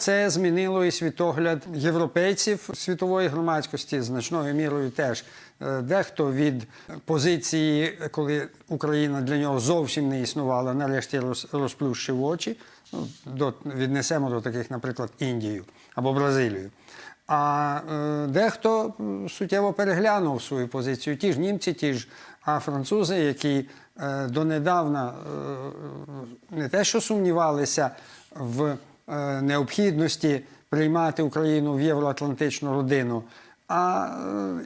це змінило і світогляд європейців світової громадськості значною мірою теж. Е, Дехто від позиції, коли Україна для нього зовсім не існувала, нарешті розплющив очі. Ну, до, віднесемо до таких, наприклад, Індію або Бразилію. А е, дехто суттєво переглянув свою позицію. Ті ж німці, ті ж а французи, які е, донедавна не те, що сумнівалися в необхідності приймати Україну в євроатлантичну родину, а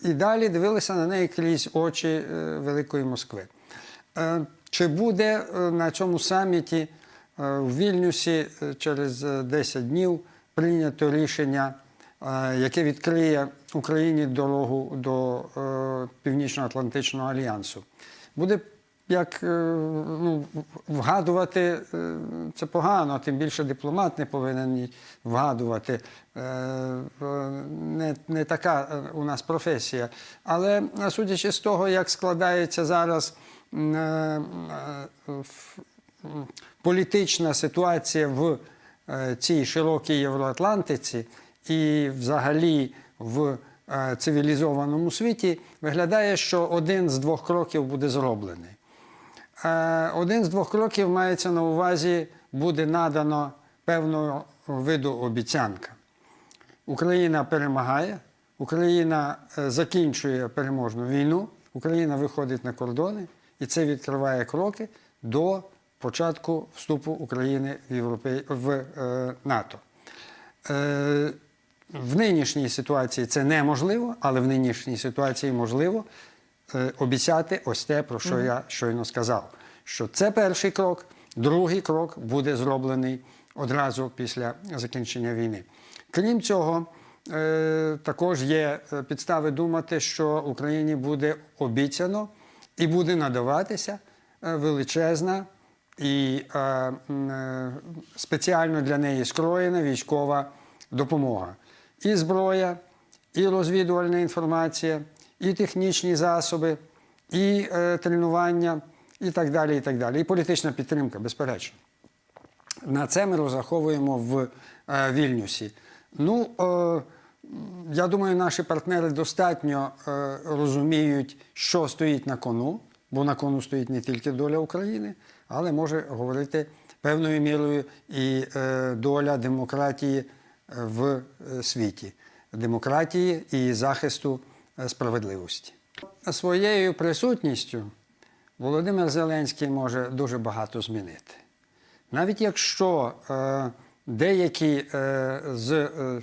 е, і далі дивилися на неї крізь очі е, Великої Москви. Е, Чи буде е, на цьому саміті е, в Вільнюсі е, через е, 10 днів прийнято рішення, е, яке відкриє Україні дорогу до е, Північно-Атлантичного альянсу? Буде як е, ну, вгадувати е, це погано, тим більше дипломат не повинен вгадувати. Е, Не, не така у нас професія. Але судячи з того, як складається зараз політична ситуація в цій широкій Євроатлантиці і взагалі в цивілізованому світі, виглядає, що один з двох кроків буде зроблений. Е, Один з двох кроків мається на увазі, буде надано певного виду обіцянка. Україна перемагає, Україна е, закінчує переможну війну, Україна виходить на кордони, і це відкриває кроки до початку вступу України в, Європей... в е, НАТО. Е, в нинішній ситуації це неможливо, але в нинішній ситуації можливо обіцяти ось те, про що я щойно сказав. Що це перший крок, другий крок буде зроблений одразу після закінчення війни. Крім цього, е, також є е, підстави думати, що Україні буде обіцяно і буде надаватися е, величезна і е, е, спеціально для неї скроєна військова допомога. І зброя, і розвідувальна інформація, і технічні засоби, і е, тренування, і так далі. І так далі. І політична підтримка, безперечно. На це ми розраховуємо в е, Вільнюсі. Ну, е, я думаю, наші партнери достатньо е, розуміють, що стоїть на кону, бо на кону стоїть не тільки доля України, але може говорити певною мірою і е, доля демократії е, в е, світі, демократії і захисту справедливості. Своєю присутністю Володимир Зеленський може дуже багато змінити. Навіть якщо е, деякі е, з е, е,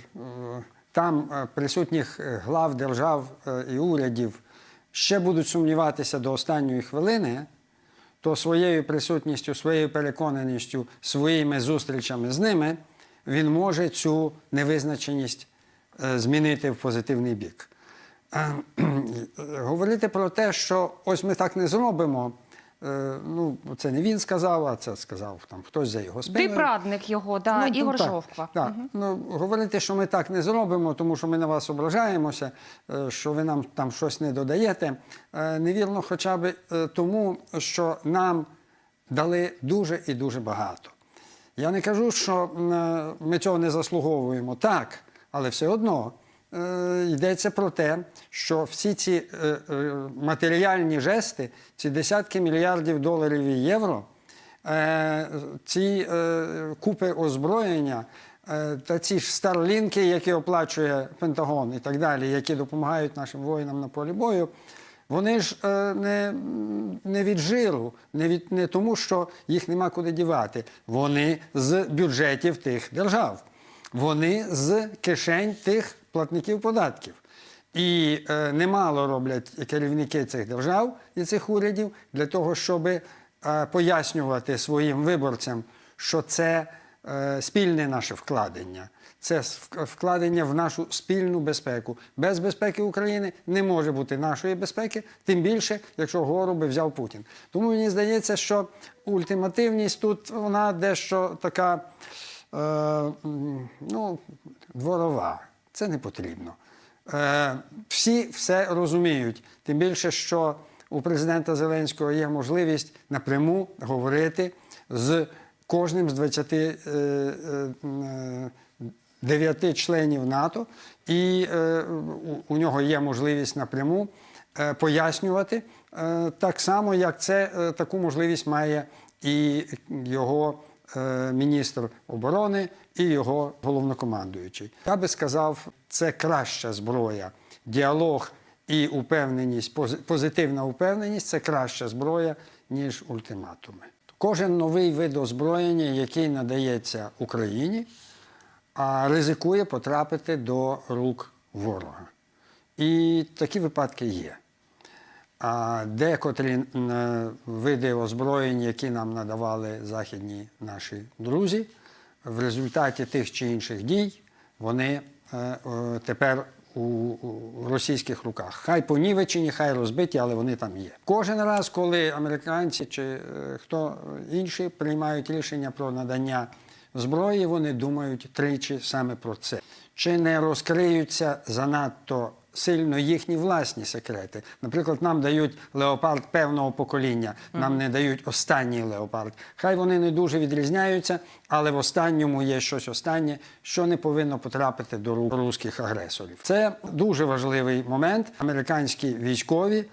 там е, присутніх е, глав держав е, і урядів ще будуть сумніватися до останньої хвилини, то своєю присутністю, своєю переконаністю, своїми зустрічами з ними він може цю невизначеність е, змінити в позитивний бік. Говорити про те, що ось ми так не зробимо. е, Ну, це не він сказав, а це сказав там хтось за його спиною. Ти його, да, Ну, Ігор так, Жовква. Так. Ну, говорити, що ми так не зробимо, тому що ми на вас ображаємося, е, що ви нам там щось не додаєте. е, Невірно, хоча б тому, що нам дали дуже і дуже багато. Я не кажу, що ми цього не заслуговуємо так, але все одно йдеться про те, що всі ці е, е, матеріальні жести, ці десятки мільярдів доларів і євро, е, ці е, купи озброєння е, та ці ж старлінки, які оплачує Пентагон і так далі, які допомагають нашим воїнам на полі бою. Вони ж е, не, не від жиру, не, від, не тому, що їх нема куди дівати. Вони з бюджетів тих держав, вони з кишень тих платників податків. І е, немало роблять керівники цих держав і цих урядів для того, щоб е, пояснювати своїм виборцям, що це е, спільне наше вкладення. Це вкладення в нашу спільну безпеку. Без безпеки України не може бути нашої безпеки, тим більше, якщо гору би взяв Путін. Тому мені здається, що ультимативність тут вона дещо така ну, дворова. Це не потрібно. Е, всі все розуміють. Тим більше, що у президента Зеленського є можливість напряму говорити з кожним з 20 е, е, е, членів НАТО, і е, у, нього є можливість напряму е, пояснювати, е, так само, як це е, таку можливість має і його е, міністр оборони, і його головнокомандуючий. Я би сказав, це краща зброя. Діалог і упевненість, позитивна упевненість це краща зброя, ніж ультиматуми. Кожен новий вид озброєння, який надається Україні, ризикує потрапити до рук ворога. І такі випадки є. А декотрі види озброєнь, які нам надавали західні наші друзі, в результаті тих чи інших дій вони е, е, тепер у, російських руках. Хай понівечені, хай розбиті, але вони там є. Кожен раз, коли американці чи е, хто інші приймають рішення про надання зброї, вони думають тричі саме про це. Чи не розкриються занадто сильно їхні власні секрети? Наприклад, нам дають леопард певного покоління, нам не дають останній леопард. Хай вони не дуже відрізняються, але в останньому є щось останнє, що не повинно потрапити до рук русських агресорів. Це дуже важливий момент. Американські військові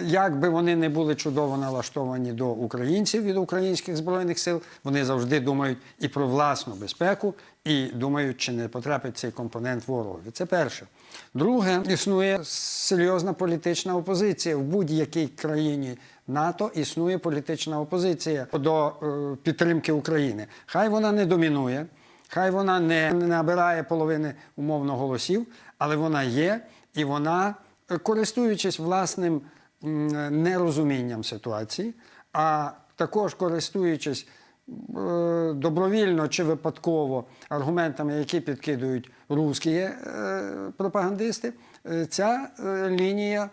як би вони не були чудово налаштовані до українців від українських збройних сил, вони завжди думають і про власну безпеку, і думають, чи не потрапить цей компонент ворогові. Це перше. Друге, існує серйозна політична опозиція в будь-якій країні. НАТО існує політична опозиція до е, підтримки України. Хай вона не домінує, хай вона не, набирає половини умовно голосів, але вона є, і вона, е, користуючись власним нерозумінням ситуації, а також користуючись е, добровільно чи випадково аргументами, які підкидують русські е, пропагандисти, е, ця лінія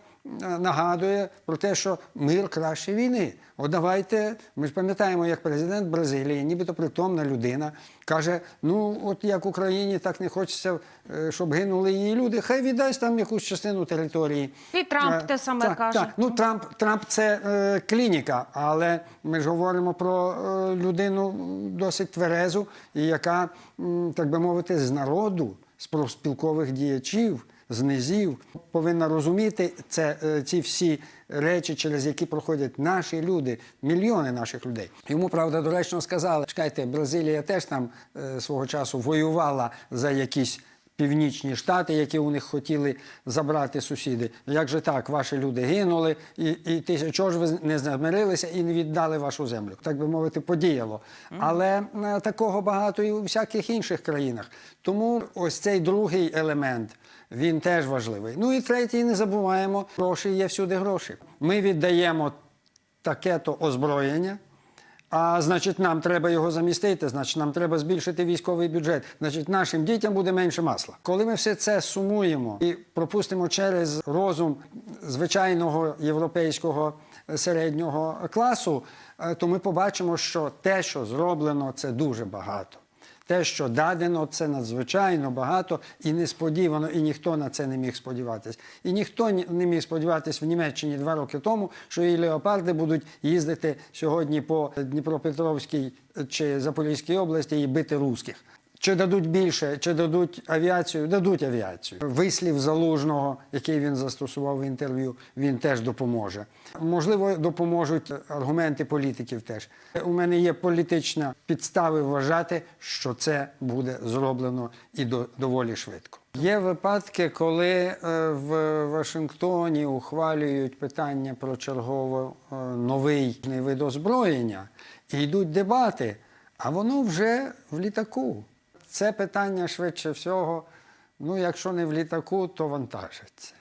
нагадує про те, що мир краще війни. От давайте, ми ж пам'ятаємо, як президент Бразилії, нібито притомна людина, каже: ну, от як Україні так не хочеться, е, щоб гинули її люди, хай віддасть там якусь частину території. І Трамп Е, те саме так, каже. Так. Ну, Трамп, Трамп це е, клініка, але ми ж говоримо про е, людину досить тверезу, і яка, так би мовити, з народу, з профспілкових діячів, з низів, повинна розуміти це, е, ці всі речі, через які проходять наші люди, мільйони наших людей. Йому, правда, доречно сказали, чекайте, Бразилія теж там е, свого часу воювала за якісь північні штати, які у них хотіли забрати сусіди. Як же так, ваші люди гинули, і, і ти чого ж ви не замирилися і не віддали вашу землю? Так би мовити, подіяло. Але е, такого багато і у всяких інших країнах. Тому ось цей другий елемент. Він теж важливий. Ну і третій, не забуваємо, гроші є всюди гроші. Ми віддаємо таке-то озброєння, а значить, нам треба його замістити, значить, нам треба збільшити військовий бюджет, значить, нашим дітям буде менше масла. Коли ми все це сумуємо і пропустимо через розум звичайного європейського е, середнього класу, е, то ми побачимо, що те, що зроблено, це дуже багато. Те, що дадено, це надзвичайно багато і несподівано, і ніхто на це не міг сподіватись. І ніхто не міг сподіватись в Німеччині два роки тому, що і леопарди будуть їздити сьогодні по Дніпропетровській чи Запорізькій області і бити русських. Чи дадуть більше, чи дадуть авіацію? Дадуть авіацію. Вислів залужного, який він застосував в інтерв'ю, він теж допоможе. Можливо, допоможуть аргументи політиків теж. У мене є політична підстави вважати, що це буде зроблено і до, доволі швидко. Є випадки, коли е, в Вашингтоні ухвалюють питання про чергово е, новий вид озброєння і йдуть дебати, а воно вже в літаку. Це питання швидше всього, ну, якщо не в літаку, то вантажиться.